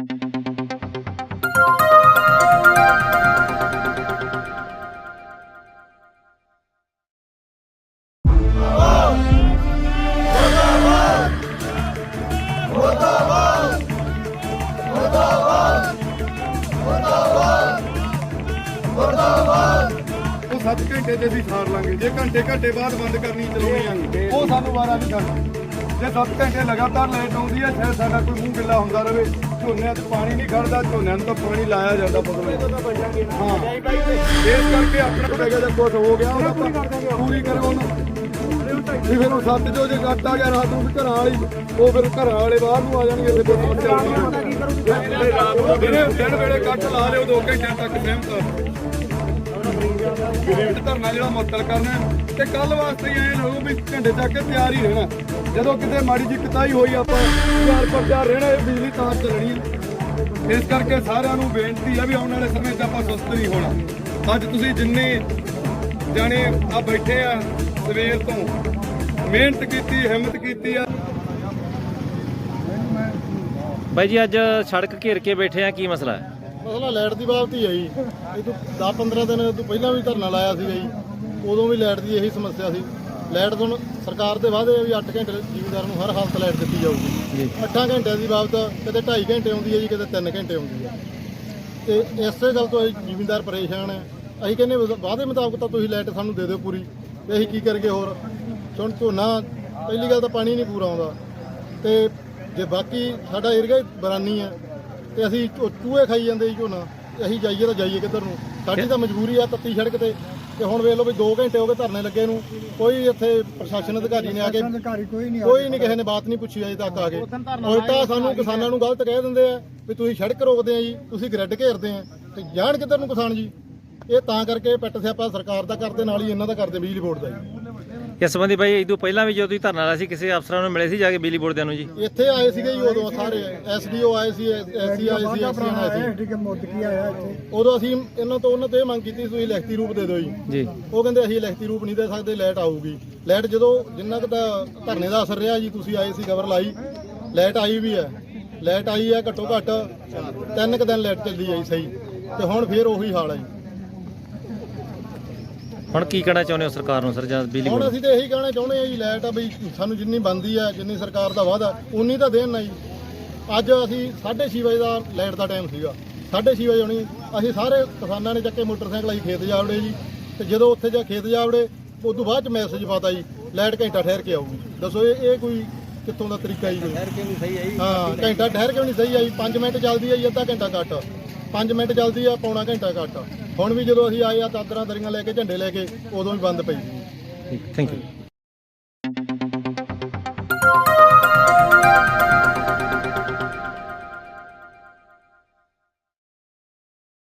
ਉਹ 7 ਘੰਟੇ ਤੇ ਅਸੀਂ ਸਾਰ ਲਾਂਗੇ। ਜੇ ਘੰਟੇ ਘੰਟੇ ਬਾਅਦ ਬੰਦ ਕਰਨੀ ਚਲਾਉਣੀ ਆ। ਉਹ ਸਾਨੂੰ ਵਾਰਾ ਨਹੀਂ ਕਰਨਾ। ਜੇ 7 ਘੰਟੇ ਲਗਾਤਾਰ ਲਾਈਟ ਆਉਂਦੀ ਹੈ ਸ਼ਾਇਦ ਸਾਡਾ ਕੋਈ ਮੂੰਹ ਗਿੱਲਾ ਹੁੰਦਾ ਰਹੇ। ਝੋਨਿਆਂ 'ਚ ਪਾਣੀ ਨਹੀਂ ਖੜਦਾ ਝੋਨਿਆਂ ਨੂੰ ਤਾਂ ਪਾਣੀ ਲਾਇਆ ਜਾਂਦਾ ਬਦਲੇ ਹਾਂ। ਇਸ ਕਰਕੇ ਆਪਣਾ ਪੈ ਗਿਆ ਜਾਂ ਕੁਝ ਹੋ ਗਿਆ ਉਹ ਪੂਰੀ ਕਰੋ ਉਹਨੂੰ। ਵੀ ਫਿਰ ਉਹ ਸੱਤ ਜੋ ਜੇ ਕੱਟ ਆ ਗਿਆ ਰਾਤ ਨੂੰ ਘਰਾਂ ਵਾਲੀ ਉਹ ਫਿਰ ਘਰਾਂ ਵਾਲੇ ਬਾਹਰ ਨੂੰ ਆ ਜਾਣਗੇ ਫਿਰ ਸਮੱਸਿਆ ਆਉਣੀ ਦਿਨੇ ਦਿਨ ਵੇਲੇ ਕੱਟ ਲਾ ਲਿਓ 2 ਘੰਟੇ ਤੱਕ ਸਹਿਮਤ ਗ੍ਰੇਡ ਧਰਨਾ ਜਿਹੜਾ ਮੁਅੱਤਲ ਕਰਨਾ ਤੇ ਕੱਲ ਵਾਸਤੇ ਹੀ ਐਂ ਲੋਕ ਵੀ ਘੰਟੇ ਤੱਕ ਕੇ ਤਿਆਰ ਹੀ ਰਹਿਣਾ। ਜਦੋਂ ਕਿਤੇ ਮਾੜੀ ਜਿਹੀ ਕਤਾਈ ਹੋਈ ਆਪਾਂ ਚਾਰ ਪਰ ਚਾਰ ਰਹਿਣਾ, ਇਹ ਬਿਜਲੀ ਤਾਂ ਚੱਲਣੀ ਹੈ। ਇਸ ਕਰਕੇ ਸਾਰਿਆਂ ਨੂੰ ਬੇਨਤੀ ਹੈ ਵੀ ਆਉਣ ਵਾਲੇ ਸਮੇਂ 'ਚ ਆਪਾਂ ਸੁਸਤ ਨਹੀਂ ਹੋਣਾ। ਅੱਜ ਤੁਸੀਂ ਜਿੰਨੇ ਜਾਣੇ ਆ ਬੈਠੇ ਆ ਸਵੇਰ ਤੋਂ, ਮਿਹਨਤ ਕੀਤੀ, ਹਿੰਮਤ ਕੀਤੀ ਆ। ਬਾਈ ਜੀ, ਅੱਜ ਸੜਕ ਘੇਰ ਕੇ ਬੈਠੇ ਆ, ਕੀ ਮਸਲਾ ਹੈ? ਮਸਲਾ ਲਾਈਟ ਦੀ ਬਾਬਤ ਹੀ ਹੈ ਜੀ। ਇਹ ਤੋਂ 10 15 ਦਿਨ ਤੋਂ ਪਹਿਲਾਂ ਵੀ ਧਰਨਾ ਲਾਇਆ ਸੀਗਾ ਜੀ। ਉਦੋਂ ਵੀ ਲਾਈਟ ਦੀ ਇਹੀ ਸਮੱਸਿਆ ਸੀ। ਲਾਈਟ ਤੋਂ ਸਰਕਾਰ ਦੇ ਵਾਅਦੇ ਵੀ 8 ਘੰਟੇ ਜ਼ਿਮੀਂਦਾਰ ਨੂੰ ਹਰ ਹਾਲਤ ਲਾਈਟ ਦਿੱਤੀ ਜਾਊਗੀ। ਜੀ। 8 ਘੰਟਿਆਂ ਦੀ ਬਾਬਤ ਕਦੇ 2.5 ਘੰਟੇ ਆਉਂਦੀ ਹੈ ਜੀ ਕਦੇ 3 ਘੰਟੇ ਆਉਂਦੀ ਹੈ। ਤੇ ਇਸੇ ਗੱਲ ਤੋਂ ਅਸੀਂ ਜ਼ਿਮੀਂਦਾਰ ਪਰੇਸ਼ਾਨ ਹੈ ਅਸੀਂ ਕਹਿੰਦੇ ਵਾਅਦੇ ਮੁਤਾਬਕ ਤਾਂ ਤੁਸੀਂ ਲਾਈਟ ਸਾਨੂੰ ਦੇ ਦਿਓ ਪੂਰੀ। ਤੇ ਅਸੀਂ ਕੀ ਕਰਗੇ ਹੋਰ? ਹੁਣ ਝੋਨਾ ਪਹਿਲੀ ਗੱਲ ਤਾਂ ਪਾਣੀ ਨਹੀਂ ਪੂਰਾ ਆਉਂਦਾ। ਤੇ ਜੇ ਬਾਕੀ ਸਾਡਾ ਏਰੀਆ ਬਰਾਨੀ ਹੈ ਤੇ ਅਸੀਂ ਚੂ- ਚੂਹੇ ਖਾਈ ਜਾਂਦੇ ਜੀ ਝੋਨਾ। ਤੇ ਅਸੀਂ ਜਾਈਏ ਤਾਂ ਜਾਈਏ ਕਿੱਧਰ ਨੂੰ। ਸਾਡੀ ਤਾਂ ਮਜਬੂਰੀ ਆ ਤੱਤੀ ਸੜਕ ਤੇ। ਤੇ ਹੁਣ ਵੇਖ ਲਓ ਵੀ 2 ਘੰਟੇ ਹੋ ਗਏ ਧਰਨੇ ਲੱਗੇ ਨੂੰ। ਕੋਈ ਇੱਥੇ ਪ੍ਰਸ਼ਾਸਨ ਅਧਿਕਾਰੀ ਨੇ ਆ ਕੇ ਕੋਈ ਨਹੀਂ ਕੋਈ ਨਹੀਂ ਕਿਸੇ ਨੇ ਬਾਤ ਨਹੀਂ ਪੁੱਛੀ ਅਜੇ ਤੱਕ ਆ ਕੇ। ਉਲਟਾ ਸਾਨੂੰ ਕਿਸਾਨਾਂ ਨੂੰ ਗਲਤ ਕਹਿ ਦਿੰਦੇ ਆ ਵੀ ਤੁਸੀਂ ਸੜਕ ਰੋਕਦੇ ਆ ਜੀ ਤੁਸੀਂ ਗ੍ਰਿਡ ਘੇਰਦੇ ਆ। ਤੇ ਜਾਣ ਕਿੱਧਰ ਨੂੰ ਕਿਸਾਨ ਜੀ? ਇਹ ਤਾਂ ਕਰਕੇ ਪਿੱਟ ਸਿਆਪਾ ਸਰਕਾਰ ਦਾ ਕਰਦੇ ਨਾਲ ਹੀ ਇਹਨਾਂ ਦਾ ਕਰਦੇ ਬਿਜਲੀ ਬੋਰਡ ਦਾ ਜੀ। ਇਸ ਸੰਬੰਧੀ ਬਾਈ ਇਹ ਤੋਂ ਪਹਿਲਾਂ ਵੀ ਜਦੋਂ ਤੁਸੀਂ ਧਰਨਾ ਲਾਇਆ ਸੀ ਕਿਸੇ ਅਫਸਰਾਂ ਨੂੰ ਮਿਲੇ ਸੀ ਜਾ ਕੇ ਬਿਜਲੀ ਬੋਰਡ ਦੇ ਨੂੰ ਜੀ? ਇੱਥੇ ਆਏ ਸੀਗੇ ਜੀ ਉਦੋਂ ਸਾਰੇ ਐਸਡੀਓ ਆਏ ਸੀ ਐਸਸੀ ਆਏ ਸੀ ਐਸਸੀਐਨ ਆਏ ਸੀ। ਉਦੋਂ ਅਸੀਂ ਇਹਨਾਂ ਤੋਂ ਉਹਨਾਂ ਤੋਂ ਇਹ ਮੰਗ ਕੀਤੀ ਸੀ ਤੁਸੀਂ ਲਿਖਤੀ ਰੂਪ ਦੇ ਦਿਓ ਜੀ। ਜੀ। ਉਹ ਕਹਿੰਦੇ ਅਸੀਂ ਲਿਖਤੀ ਰੂਪ ਨਹੀਂ ਦੇ ਸਕਦੇ ਲਾਈਟ ਆਊਗੀ। ਲਾਈਟ ਜਦੋਂ ਜਿੰਨਾ ਕੁ ਤਾਂ ਧਰਨੇ ਦਾ ਅਸਰ ਰਿਹਾ ਜੀ ਤੁਸੀਂ ਆਏ ਸੀ ਖਬਰ ਲਾਈ ਲਾਈਟ ਆਈ ਵੀ ਹੈ। ਲਾਈਟ ਆਈ ਹੈ ਘੱਟੋ ਘੱਟ ਤਿੰਨ ਕੁ ਦਿਨ ਲਾਈਟ ਚੱਲਦੀ ਜੀ ਸਹੀ। ਤੇ ਹੁਣ ਫੇਰ ਉਹੀ ਹਾਲ ਹੈ ਜੀ। ਹੁਣ ਕੀ ਕਹਿਣਾ ਚਾਹੁੰਦੇ ਹੋ ਸਰਕਾਰ ਨੂੰ ਸਰ ਜਾਂ ਬਿਜਲੀ ਹੁਣ ਬੋਰਡ ਅਸੀਂ ਤਾਂ ਇਹੀ ਕਹਿਣਾ ਚਾਹੁੰਦੇ ਆ ਜੀ ਲਾਈਟ ਆ ਬਈ ਸਾਨੂੰ ਜਿੰਨੀ ਬੰਦੀ ਆ ਜਿੰਨੀ ਸਰਕਾਰ ਦਾ ਵਾਅਦਾ ਉਨੀ ਤਾਂ ਦੇਣ ਨਾ ਜੀ ਅੱਜ ਅਸੀਂ 6:30 ਵਜੇ ਦਾ ਲਾਈਟ ਦਾ ਟਾਈਮ ਸੀਗਾ। 6:30 ਵਜੇ ਆਉਣੀ ਅਸੀਂ ਸਾਰੇ ਕਿਸਾਨਾਂ ਨੇ ਚੱਕੇ ਮੋਟਰਸਾਈਕਲ ਅਸੀਂ ਖੇਤ ਜਾਵੜੇ ਜੀ। ਤੇ ਜਦੋਂ ਉੱਥੇ ਜਾ ਖੇਤ ਜਾਵੜੇ ਉਸ ਤੋਂ ਬਾਅਦ ਚ ਮੈਸੇਜ ਪਾਤਾ ਜੀ ਲਾਈਟ ਘੰਟਾ ਠਹਿਰ ਕੇ ਆਊਗੀ। ਦੱਸੋ ਇਹ ਇਹ ਕੋਈ ਕਿੱਥੋਂ ਦਾ ਤਰੀਕਾ ਜੀ? ਠਹਿਰ ਕੇ ਨਹੀਂ ਸਹੀ ਆਈ। ਹਾਂ ਘੰਟਾ ਠਹਿਰ ਕੇ ਵੀ ਨਹੀਂ ਸਹੀ ਆਈ। 5 ਮਿੰਟ ਚੱਲਦੀ ਆ ਜੀ ਅੱਧਾ ਘੰਟਾ ਘੱਟ। 5 ਮਿੰਟ ਜਲਦੀ ਆ, ਪੌਣਾ ਘੰਟਾ ਘੱਟ ਆ। ਹੁਣ ਵੀ ਜਦੋਂ ਅਸੀਂ ਆਏ ਆ ਚਾਦਰਾਂ ਦਰੀਆਂ ਲੈ ਕੇ, ਝੰਡੇ ਲੈ ਕੇ, ਉਦੋਂ ਵੀ ਬੰਦ ਪਈ ਠੀਕ ਥੈਂਕ ਯੂ